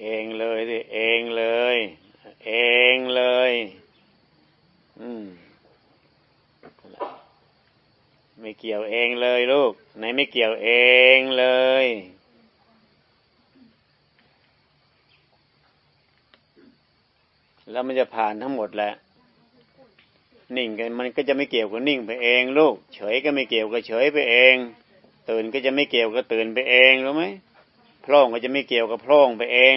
เองเลยสิเองเลย เองเลย อืมไม่เกี่ยวเองเลยลูกไหนไม่เกี่ยวเองเลยแล้วมันจะผ่านทั้งหมดแหละ นิ่งกันมันก็จะไม่เกี่ยวกับนิ่งไปเองลูก เฉยก็ไม่เกี่ยวกับเฉยไปเอง ตื่นก็จะไม่เกี่ยวกับตื่นไปเองรู้ไหม พร่งก็จะไม่เกี่ยวกับพร่งไปเอง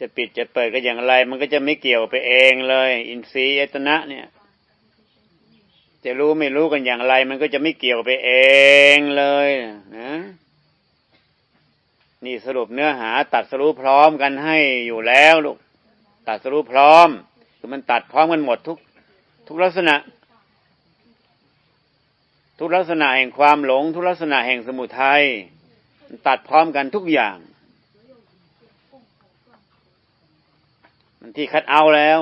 จะปิดจะเปิดก็อย่างไร มันก็จะไม่เกี่ยวไปเองเลย อินทรีย์อตนะ เนี่ย จะรู้ไม่รู้กันอย่างไร มันก็จะไม่เกี่ยวไปเองเลยนะนี่สรุปเนื้อหา ตัดสรุปพร้อมกันให้อยู่แล้วลูกตัดสรุปพร้อม คือมันตัดพร้อมกันหมดทุก ทุกลักษณะ ทุกลักษณะแห่งความหลง ทุกลักษณะแห่งสมุทัยมัน ตัดพร้อมกันทุกอย่าง มันที่คัดเอาแล้ว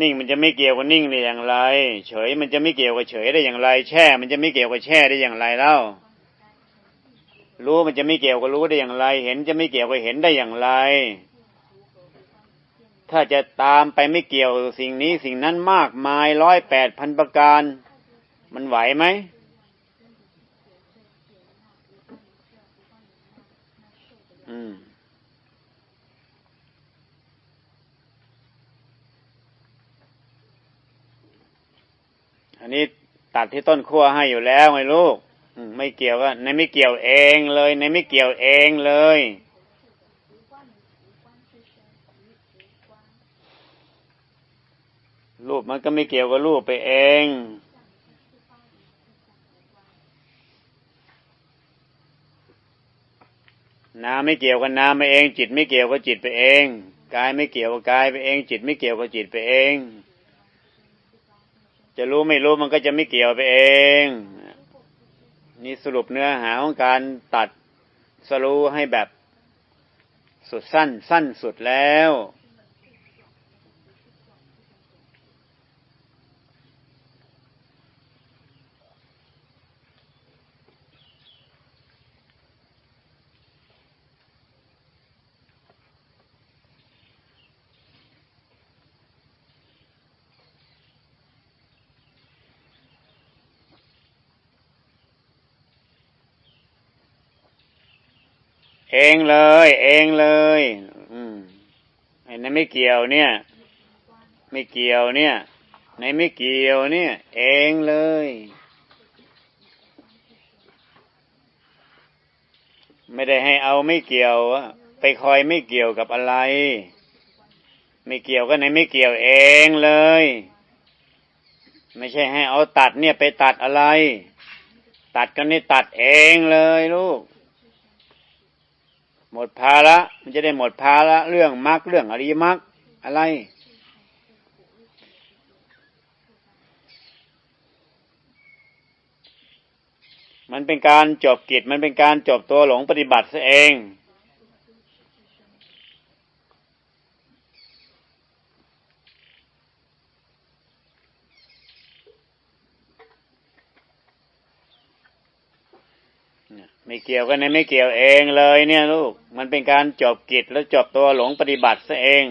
นิ่งมันจะไม่เกี่ยวกับนิ่งได้อย่างไร เฉยมันจะไม่เกี่ยวกับเฉยได้อย่างไร แช่ มันจะไม่เกี่ยวกับแช่ได้อย่างไรเล่ารู้มันจะไม่เกี่ยวกับรู้ได้อย่างไร เห็นจะไม่เกี่ยวกับเห็นได้อย่างไร ถ้าจะตามไปไม่เกี่ยวสิ่งนี้สิ่งนั้นมากมายร้อยแปดพันประการ มันไหวไหม อืม อันนี้ตัดที่ต้นขั้วให้อยู่แล้วไงลูกไม่เกี่ยวก็ในไม่เกี่ยวเองเลยในไม่เกี่ยวเองเลย รูปมันก็ไม่เกี่ยวกับรูปไปเอง นาไม่เกี่ยวกับนาไปเอง จิตไม่เกี่ยวกับจิตไปเองกายไม่เกี่ยวกับกายไปเอง จิตไม่เกี่ยวกับจิตไปเอง จะรู้ไม่รู้มันก็จะไม่เกี่ยวไปเอง นี่สรุปเนื้อหาของการตัดสรู้ให้แบบสุดสั้นสั้นสุดแล้ว เองเลย เองเลย อืมไอ้นั่นไม่เกี่ยวเนี่ย ไม่เกี่ยวเนี่ยในไม่เกี่ยวเนี่ย เองเลย ไม่ได้ให้เอาไม่เกี่ยวไปคอยไม่เกี่ยวกับอะไร ไม่เกี่ยวก็ในไม่เกี่ยวเองเลย ไม่ใช่ให้เอาตัดเนี่ยไปตัดอะไร ตัดกันนี่ตัดเองเลยลูก หมดภาระมันจะได้หมดภาระเรื่องมรรคเรื่องอริยมรรคอะไร มันเป็นการจบกิจมันเป็นการจบตัวหลงปฏิบัติซะเอง ไม่เกี่ยวกันนะไม่เกี่ยวเองเลยเนี่ยลูก มันเป็นการจบกิจแล้วจบตัวหลงปฏิบัติซะเอง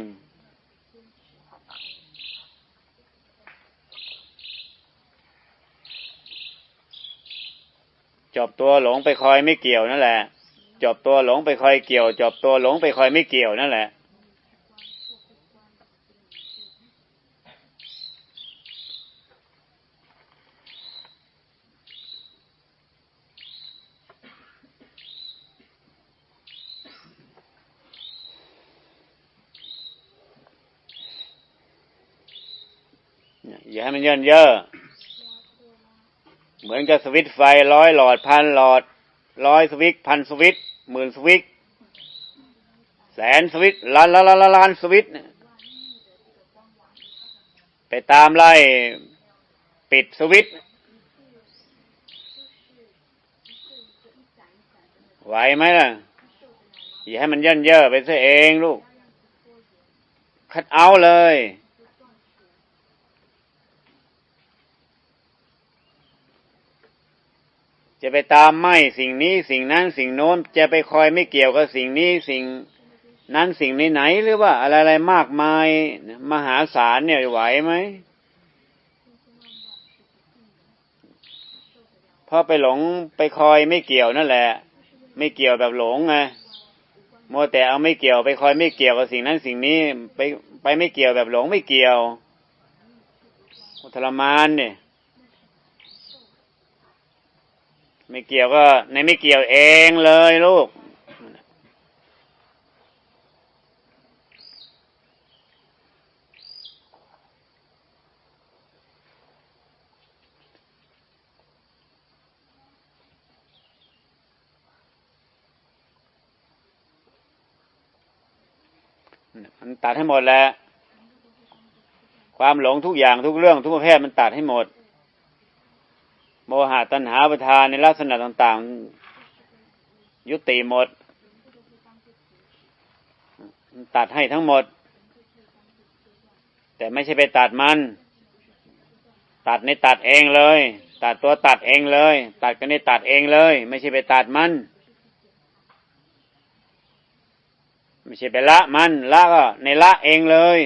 จบตัวหลงไปคอยไม่เกี่ยวนั่นแหละจบตัวหลงไปคอยเกี่ยวจบตัวหลงไปคอยไม่เกี่ยวนั่นแหละ อย่าให้มันเยินเยอะ เหมือนกับสวิตไฟร้อยหลอดพันหลอดร้อยสวิตพันสวิตหมื่นสวิตแสนสวิตล้านล้านล้านล้านสวิตไปตามไล่ปิดสวิตไหวไหมล่ะ อย่าให้มันเยินเยอะไปซะเองลูก คัดเอาเลย จะไปตามไม่สิ่งนี้สิ่งนั้นสิ่งโน้นจะไปคอยไม่เกี่ยวกับสิ่งนี้สิ่งนั้นสิ่งนี้ไหนหรือว่าอะไรๆมากมายมหาศาลเนี่ยไหวไหมเพราะไปหลงไปคอยไม่เกี่ยวนั่นแหละ ไม่เกี่ยวแบบหลงไงโมวแต่เอาไม่เกี่ยวไปคอยไม่เกี่ยวกับสิ่งนั้นสิ่งนี้ ไปไปไม่เกี่ยวแบบหลงไม่เกี่ยวทรมานเนี่ย ไม่เกี่ยวก็ในไม่เกี่ยวเองเลยลูก มันตัดให้หมดแล้ว ความหลงทุกอย่างทุกเรื่องทุกประเภทมันตัดให้หมด โมหะตัณหาประทานในลักษณะต่าง ๆ ยุติหมด ตัดให้ทั้งหมด แต่ไม่ใช่ไปตัดมัน ตัดในตัดเองเลย ตัดตัวตัดเองเลย ตัดกันในตัดเองเลย ไม่ใช่ไปตัดมันไม่ใช่ไปละมันละก็ในละเองเลย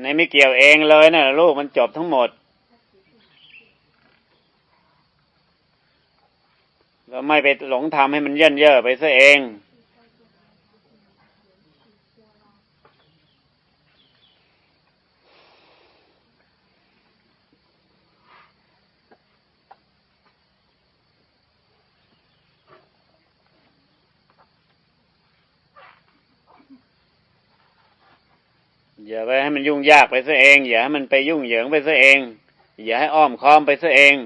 ในไม่เกี่ยวเองเลยนะลูกมันจบทั้งหมด เราไม่ไปหลงทำให้มันเย่นเย่อไปซะเอง อย่าไปให้มันยุ่งยากไปซะเอง อย่าให้มันไปยุ่งเหยิงไปซะเอง อย่าให้อ้อมค้อมไปซะเอง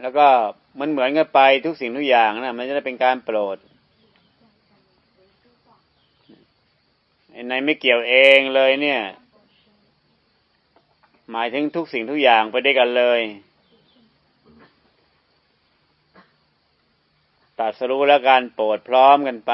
แล้วก็มันเหมือนกันไปทุกสิ่งทุกอย่างนะมันจะได้เป็นการโปรดในไม่เกี่ยวเองเลยเนี่ย หมายถึงทุกสิ่งทุกอย่างไปด้วยกันเลย ตัดสรู้และการโปรดพร้อมกันไป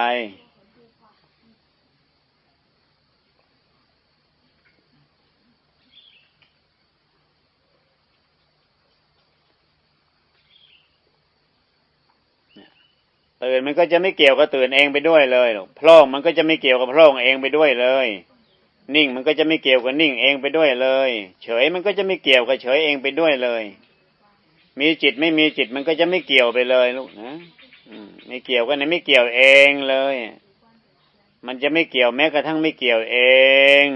ตื่นมันก็จะไม่เกี่ยวกับตื่นเองไปด้วยเลยหรอกพร่องมันก็จะไม่เกี่ยวกับพร่องเองไปด้วยเลย นิ่งมันก็จะไม่เกี่ยวกับนิ่งเองไปด้วยเลย เฉยมันก็จะไม่เกี่ยวกับเฉยเองไปด้วยเลย มีจิตไม่มีจิตมันก็จะไม่เกี่ยวไปเลยลูกนะ ไม่เกี่ยวกันนะไม่เกี่ยวเองเลย มันจะไม่เกี่ยวแม้กระทั่งไม่เกี่ยวเอง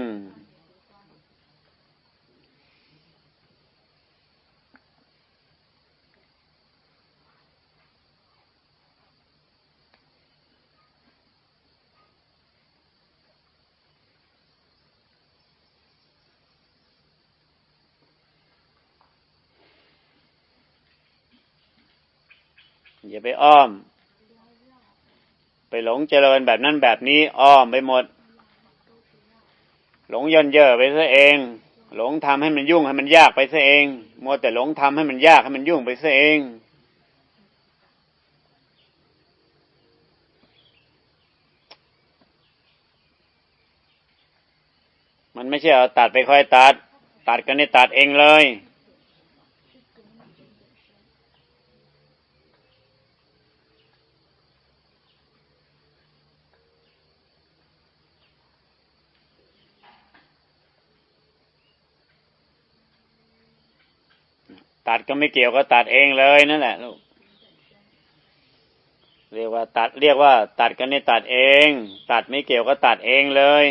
อย่าไปอ้อม ไปหลงเจริญแบบนั้นแบบนี้ อ้อมไปหมด หลงย่นเย่อไปซะเอง หลงทำให้มันยุ่งให้มันยากไปซะเองมัวแต่หลงทำให้มันยากให้มันยุ่งไปซะเองมันไม่ใช่เอาตัดไปค่อยตัด ตัดกันนี่ตัดเองเลย ตัดก็ไม่เกี่ยวก็ตัดเองเลยนั่นแหละลูกเรียกว่าตัดเรียกว่า ตัดกันนี่ตัดเอง ตัดไม่เกี่ยวก็ตัดเองเลย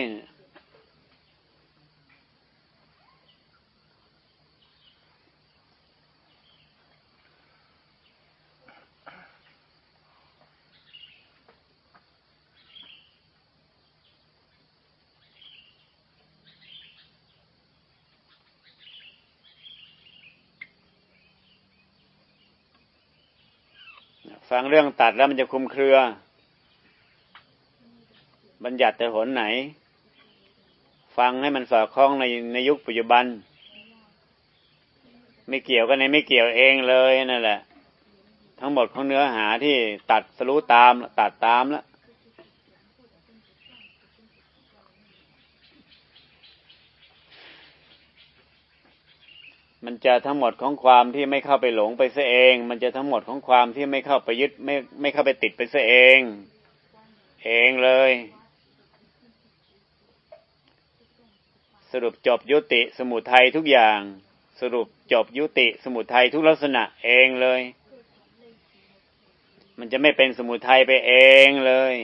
ฟังเรื่องตัดแล้วมันจะคุมเครือ บัญญัติแต่หนไหน ฟังให้มันสอดคล้องในในยุคปัจจุบัน ไม่เกี่ยวกันในไม่เกี่ยวเองเลยนั่นแหละ ทั้งหมดของเนื้อหาที่ตัดสรู้ตาม ตัดตามแล้ว มันจะทั้งหมดของความที่ไม่เข้าไปหลงไปซะเอง มันจะทั้งหมดของความที่ไม่เข้าไปยึดไม่ไม่เข้าไปติดไปซะเอง เองเลย สรุปจบยุติสมุทัยทุกอย่าง สรุปจบยุติสมุทัยทุกลักษณะเองเลย มันจะไม่เป็นสมุทัยไปเองเลย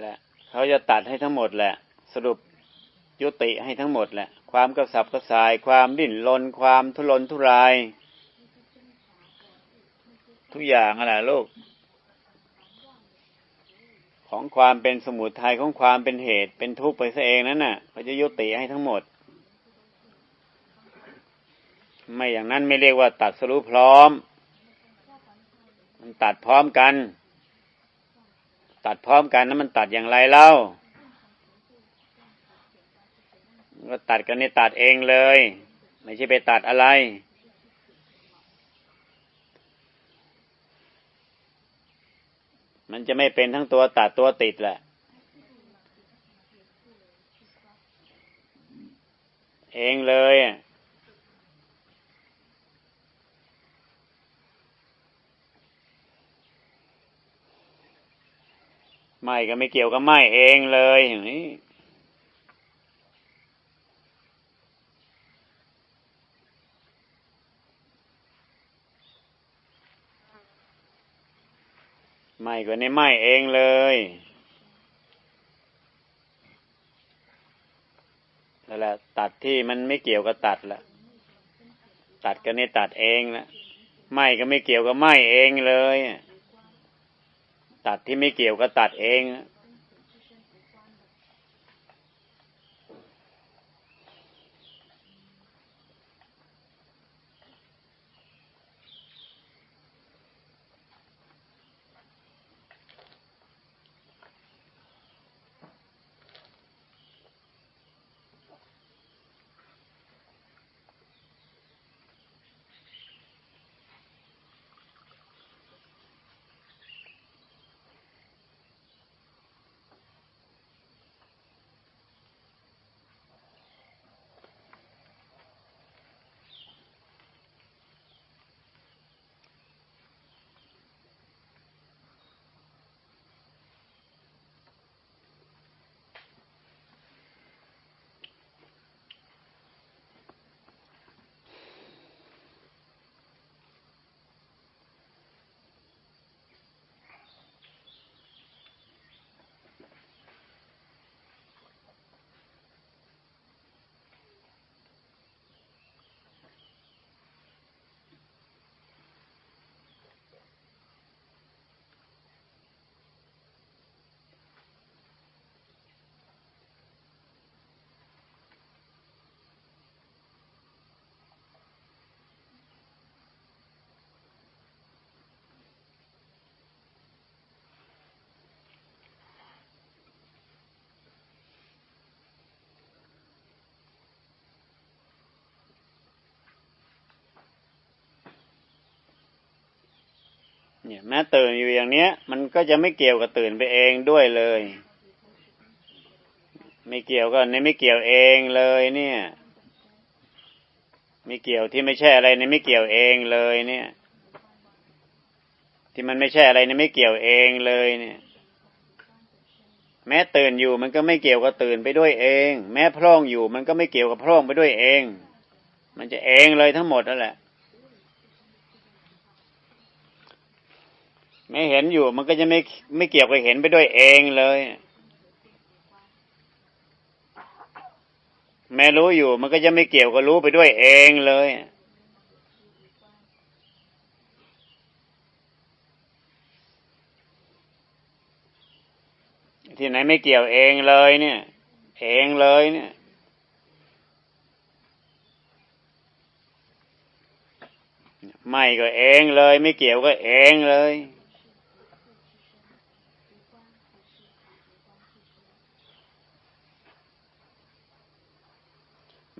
แหละเขาจะตัดให้ทั้งหมดแหละ สรุปยุติให้ทั้งหมดแหละ ความกระสับกระส่าย ความดิ้นรนความทุรนทุราย ทุกอย่างอะไรลูก ของความเป็นสมุทัยของความเป็นเหตุ เป็นทุกข์ไปซะเองนั่นน่ะเขาจะยุติให้ทั้งหมด ไม่อย่างนั้นไม่เรียกว่าตัดสรุปพร้อม มันตัดพร้อมกัน ตัดพร้อมกันนั้นมันตัดอย่างไรเล่าก็ตัดกันนี่ตัดเองเลย ไม่ใช่ไปตัดอะไร มันจะไม่เป็นทั้งตัวตัดตัวติดแหละ เองเลยอะ ไม่ก็ไม่เกี่ยวกับไม่เองเลยอย่างนี้ไม่ก็ในไม่เองเลยนั่นแหละตัดที่มันไม่เกี่ยวกับตัดละตัดก็ในตัดเองละไม่ก็ไม่เกี่ยวกับไม่เองเลยอะ ตัดที่ไม่เกี่ยวก็ตัดเอง เนี่ยแม้ตื่นอยู่อย่างเนี้ย มันก็จะไม่เกี่ยวกับตื่นไปเองด้วยเลย ไม่เกี่ยวก็ในไม่เกี่ยวเองเลย เนี่ยไม่เกี่ยวที่ไม่ใช่อะไรในไม่เกี่ยวเองเลย เนี่ย ที่มันไม่ใช่อะไรในไม่เกี่ยวเองเลย เนี่ย แม้ตื่นอยู่มันก็ไม่เกี่ยวกับตื่นไปด้วยเอง แม้พร่องอยู่มันก็ไม่เกี่ยวกับพร่องไปด้วยเอง มันจะเองเลยทั้งหมดนั่นแหละ ไม่เห็นอยู่ มันก็จะไม่ไม่เกี่ยวกับเห็นไปด้วยเองเลย แม่รู้อยู่ มันก็จะไม่เกี่ยวกับรู้ไปด้วยเองเลย ที่ไหนไม่เกี่ยวเองเลยเนี่ย เองเลยเนี่ยไม่ก็เองเลย ไม่เกี่ยวก็เองเลย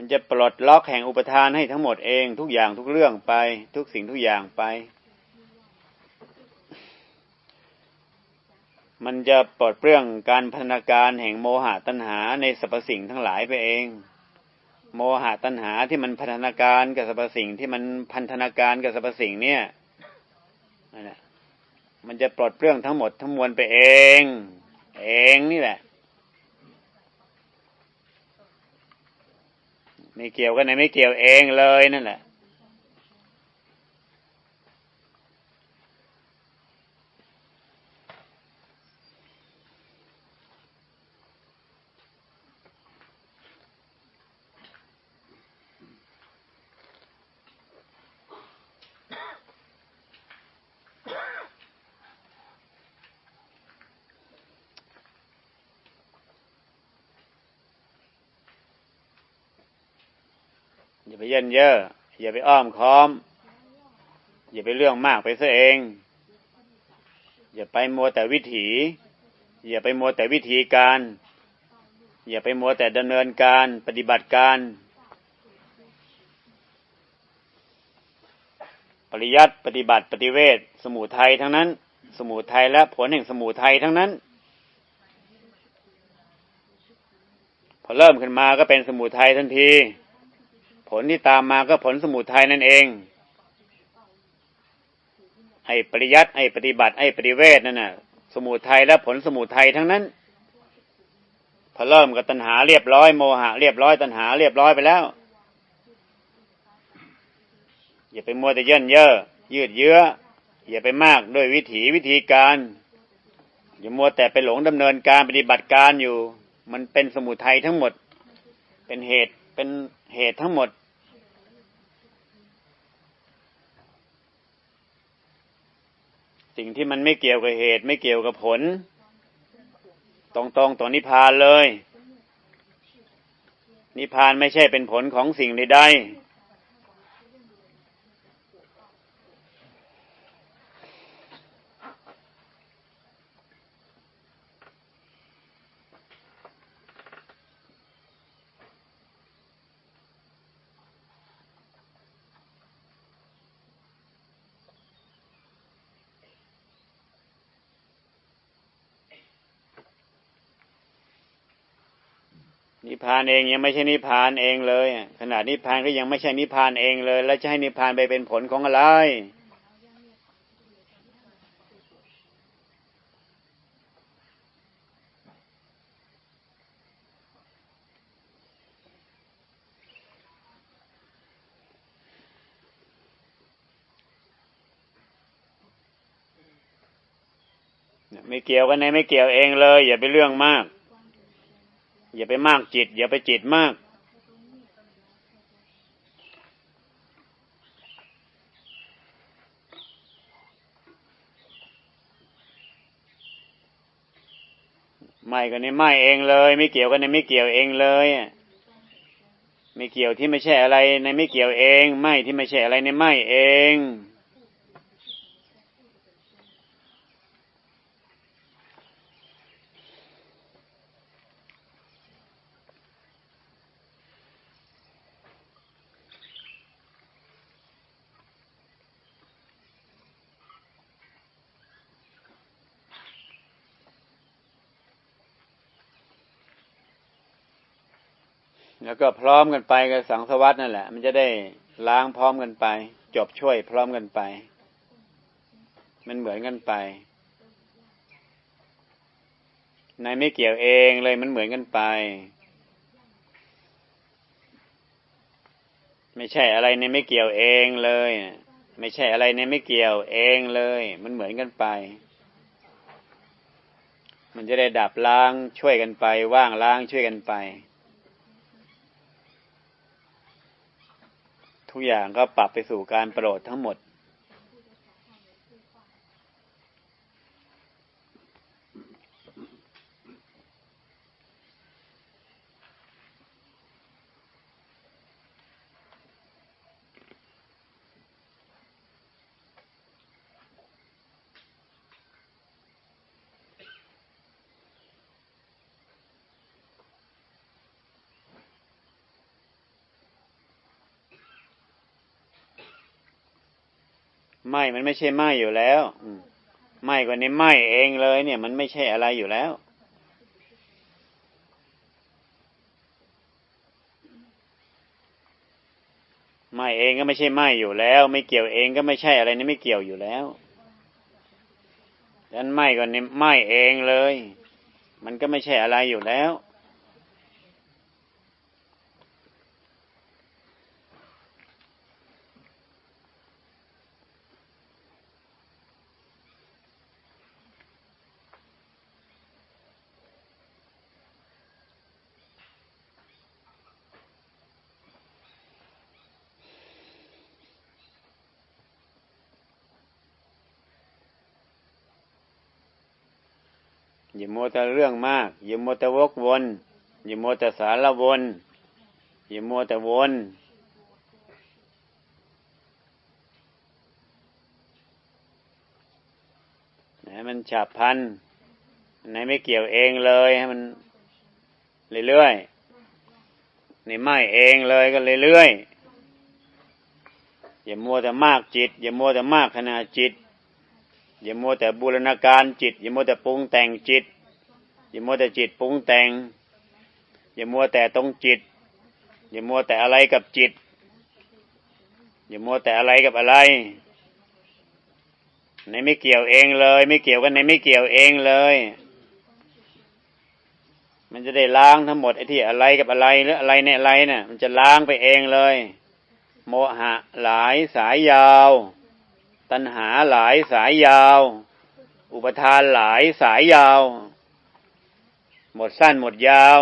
มันจะปลดล็อกแห่งอุปทานให้ทั้งหมดเองทุกอย่างทุกเรื่องไป ทุกสิ่งทุกอย่างไป มันจะปลดเปลื้องการพัฒนาการแห่งโมหะตัณหาในสรรพสิ่งทั้งหลายไปเอง โมหะตัณหาที่มันพัฒนาการกับสรรพสิ่งที่มันพันธนาการกับสรรพสิ่งเนี่ยนั่นแหละมันจะปลดเปลื้องทั้งหมดทั้งมวลไปเอง เองนี่แหละ ไม่เกี่ยวกันไหนไม่เกี่ยวเองเลยนั่นแหละ ไปเย็นเยอะอย่าไปอ้อมค้อม อย่าไปเรื่องมากไปซะเอง อย่าไปมัวแต่วิถี อย่าไปมัวแต่วิธีการ อย่าไปมัวแต่ดำเนินการปฏิบัติการ ปริยัติปฏิบัติปฏิเวทสมุทัยทั้งนั้น สมุทัยและผลแห่งสมุทัยทั้งนั้นพอเริ่มขึ้นมาก็เป็นสมุทัยทันที ผลที่ตามมาก็ผลสมุทัยนั่นเองไอ้ปริยัติไอ้ปฏิบัติไอ้ปฏิเวทนั่นน่ะ สมุทัยและผลสมุทัยทั้งนั้น พอเริ่มกับตัณหาเรียบร้อยโมหะเรียบร้อยตัณหาเรียบร้อยไปแล้ว อย่าไปมัวแต่เย่นเย่อยืดเยื้ออย่าไปมากด้วยวิถีวิธีการ อย่ามัวแต่ไปหลงดำเนินการปฏิบัติการอยู่ มันเป็นสมุทัยทั้งหมด เป็นเหตุเป็นเหตุทั้งหมด สิ่งที่มันไม่เกี่ยวกับเหตุ ไม่เกี่ยวกับผล ตรงๆตัวนิพพานเลย นิพพานไม่ใช่เป็นผลของสิ่งใด นิพพานเองยังไม่ใช่นิพพานเองเลยขนาดนิพพานก็ยังไม่ใช่นิพพานเองเลย แล้วจะให้นิพพานไปเป็นผลของอะไรไม่เกี่ยวกันในไม่เกี่ยวเองเลย อย่าไปเรื่องมาก อย่าไปมากจิต อย่าไปจิตมากไม่กันในไม่เองเลย ไม่เกี่ยวกันในไม่เกี่ยวเองเลยไม่เกี่ยวที่ไม่ใช่อะไรในไม่เกี่ยวเอง ไม่ที่ไม่ใช่อะไรในไม่เอง แล้วก็พร้อมกันไปกับสังสวัสดนั่นแหละ มันจะได้ล้างพร้อมกันไป จบช่วยพร้อมกันไป มันเหมือนกันไปในไม่เกี่ยวเองเลยมันเหมือนกันไป ไม่ใช่อะไรในไม่เกี่ยวเองเลย ไม่ใช่อะไรในไม่เกี่ยวเองเลย มันเหมือนกันไป มันจะได้ดับล้างช่วยกันไป ว่างล้างช่วยกันไป ทุกอย่างก็ปรับไปสู่การโปรดทั้งหมด ไหมมันไม่ใช่ไหมอยู่แล้วอืมไหมกว่านี้ไหมเองเลย เนี่ย มันไม่ใช่อะไรอยู่แล้วไหมเองก็ไม่ใช่ไหมอยู่แล้ว ไม่เกี่ยวเองก็ไม่ใช่อะไรนี่ไม่เกี่ยวอยู่แล้วดังนั้นไหมกว่านี้ไหมเองเลย มันก็ไม่ใช่อะไรอยู่แล้ว อย่ามัวแต่เรื่องมาก อย่ามัวแต่วกวน อย่ามัวแต่สารวน อย่ามัวแต่วนให้มันฉับพลันอันไหนไม่เกี่ยวเองเลยให้มันเรื่อยๆนี่ไม่เองเลยก็เรื่อยๆอย่ามัวแต่มากจิต อย่ามัวแต่มากขนาดจิต อย่ามัวแต่บูรณาการจิต อย่ามัวแต่ปรุงแต่งจิต อย่ามัวแต่จิตปรุงแต่ง อย่ามัวแต่ตรงจิต อย่ามัวแต่อะไรกับจิต อย่ามัวแต่อะไรกับอะไร ในไม่เกี่ยวเองเลย ไม่เกี่ยวกันในไม่เกี่ยวเองเลย มันจะได้ล้างทั้งหมดไอ้ที่อะไรกับอะไรหรืออะไรในอะไรเนะ่ะ มันจะล้างไปเองเลย โมหะหลายสายยาว ตัณหาหลายสายยาว อุปทานหลายสายยาว หมดสั้นหมดยาว